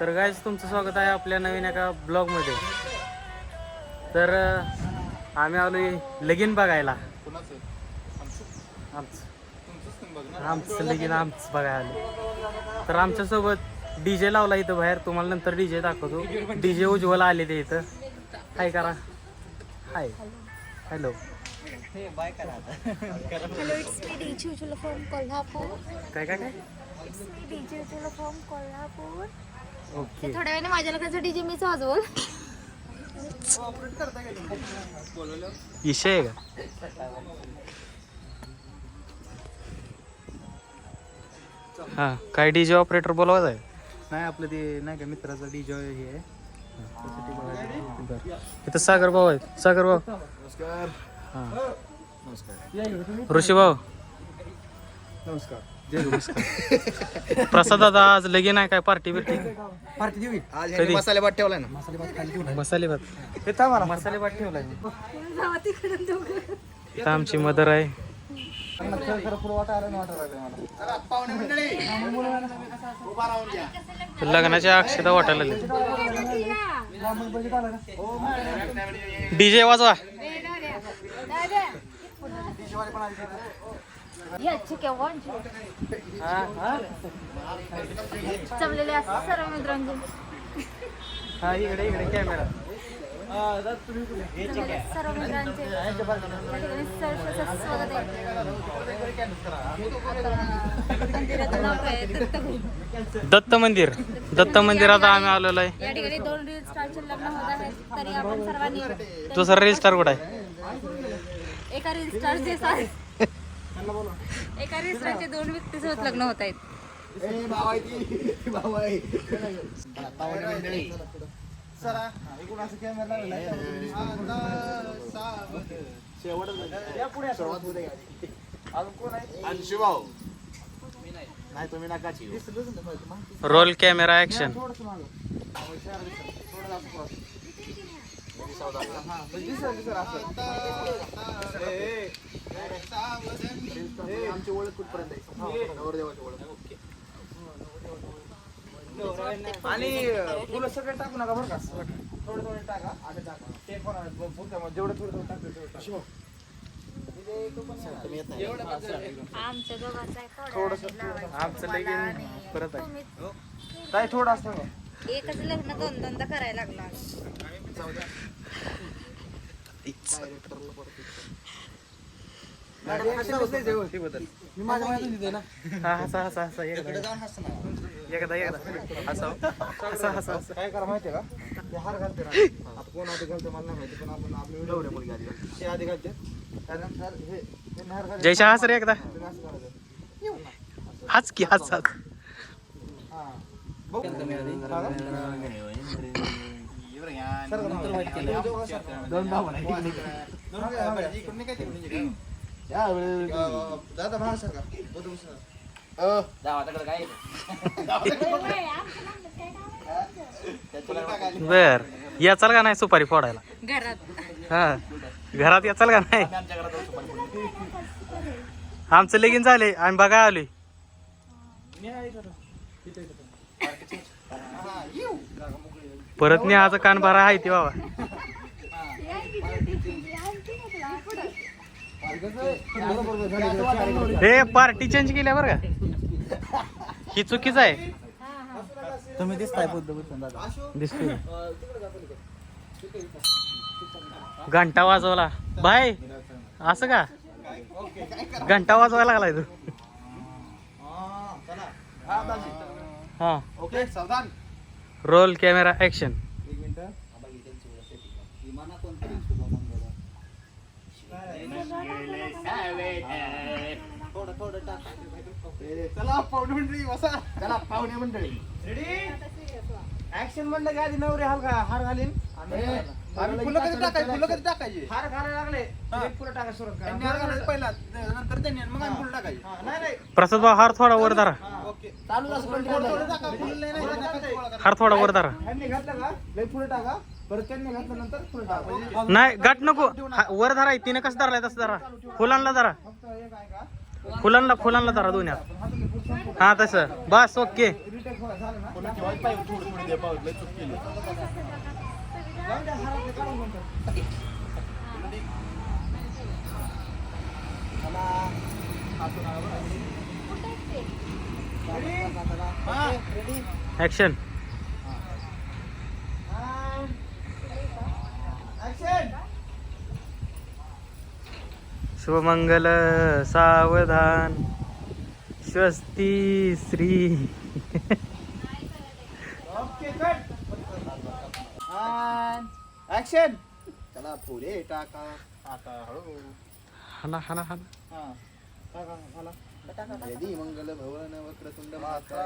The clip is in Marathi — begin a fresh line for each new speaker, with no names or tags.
तर गायज तुमचं स्वागत आहे आपल्या नवीन एका ब्लॉगमध्ये तर आम्ही आलो लगीन बघायला. आमचं. लगीन आमचं बघायला आलो तर आमच्यासोबत डी जे लावला इथं बाहेर. तुम्हाला नंतर डी जे दाखवतो. डी जे उज्ज्वल आले ते इथं. हाय करा. Hi hello. काय काय काय? ओके.
थोड्या वेळाने माझ्या लग्नाचा डीजे मीच वाजवल
विषय आहे का? हा काय डी जे ऑपरेटर बोलवायचं आहे?
नाही आपलं ते नाही का मित्राचं डीजे हे आहे. त्यासाठी बघायचं.
बरं. इथं सागर भाऊ आहेत. सागर भाऊ.
नमस्कार.
हा.
नमस्कार.
ऋषी भाऊ.
नमस्कार.
प्रसाद दादा आज लगीन आहे काय? पार्टी बिर्टी?
पार्टी देऊ आज
कधी?
मसाले भात ठेवलाय ना. मसाले भात खाली ठेवलाय
मसाले भात.
हे थांबा ना
मसाले भात ठेवलाय इथं आमची मदर आहे. लग्नाच्या अक्षता वाटायला डीजे वाजवा.
याची केव्हा जमलेले असतात सर्व मित्रांचे
हा इकडे इकडे कॅमेरा
जमलेले सर्व मित्रांचे. या ठिकाणी सहर्ष स्वागत आहे मंदिराचं नाव काय आहे? दत्तगुरू.
दत्त मंदिर. दत्त मंदिरात आम्ही आलेलो आहे.
या ठिकाणी दोन रील स्टारचे लग्न होत आहेत. तरी आपण सर्वांनी
दुसरा रील स्टार कुठं आहे?
एका रील स्टारचे सात एका रील स्टारचे दोन व्यक्तीसोबत लग्न होत आहेत.
नाही. तुम्ही नकाची
रोल कॅमेरा ऍक्शन
आमची ओळख कुठपर्यंत आहे नवरदेवाची ओळख आणि फुलं सगळे टाकू नका बरं का? थोडे थोडे टाका. आता टाका. ते पण आहे, भरपूर त्यामुळे जेवढं थोडं थोडं टाकलं तेवढं टाका.
आमच्या दोघांचा आहे. थोडं.
आमचं लगीन परत आहे.
ताई थोडं असतं
एकच लग्न दोन दोनदा करायला लागला
हा हसा हसा हसा एकदा एकदा. एकदा हसा हसा हसा हसा
काय करा माहितीये का? ते हार घालते ना. आता कोण आधी घालते मला नाही माहिती पण आपण आपली व्हिडिओ मुलगी आधी घालते. ते आधी घालते. त्यानंतर हे हार घालते.
जयशा हस रे एकदा.
तुम्ही असं करायचं.
हाच की हाच हाच.
हा. बघू. या दादा बाहेर का
बर. याचाल का नाही सुपारी फोडायला?
घरात
हा. घरात याचाल का नाही? आमचं लगीन झाले आम्ही बघा आलोय. परत नेहाचं कान भरा आहे ते बाबा. हे पार्टी चेंज केल्या बरं का? ही चुकीच आहे.
तुम्ही दिसताय बुद्ध बुद्ध. दादा
दिसतोय. घंटा वाजवला. बाय असं का? घंटा वाजवायला लागलाय तू. हा.
ओके सावधान.
रोल कॅमेरा ऍक्शन
एक मिनिट. चला पाहुणे मंडळी बसा. चला पाहुणे मंडळी. रेडी ऍक्शन म्हणलं की आधी नवरे हाल का हार घालीन. आणि फुलं कधी टाकायची फुलं कधी टाकायची? हार घालायला लागले एक फुलं टाका सुरुवात करा हार घालायला पहिला नंतर त्यांनी मग आम्ही फुलं टाकायची. नाही नाही.
प्रसाद भाऊ हार थोडा वर धरा.
चालू थोडा
वर धरा. नाही घट नको. हा, वर धरा तिने कसं धरलाय तस धरा. फुलांना धरा.
आहे
फुलांना फुलांना धरा दोन्ही हा तस
हा तसं.
बस
ओके. ॲक्शन
शुभमंगल सावधान स्वस्ती श्री.
ऍक्शन चला पुढे टाका. टाका हळू
हाना हाना हाना.
हा. टाका यदि मंगल भवन वक्रतुंड माता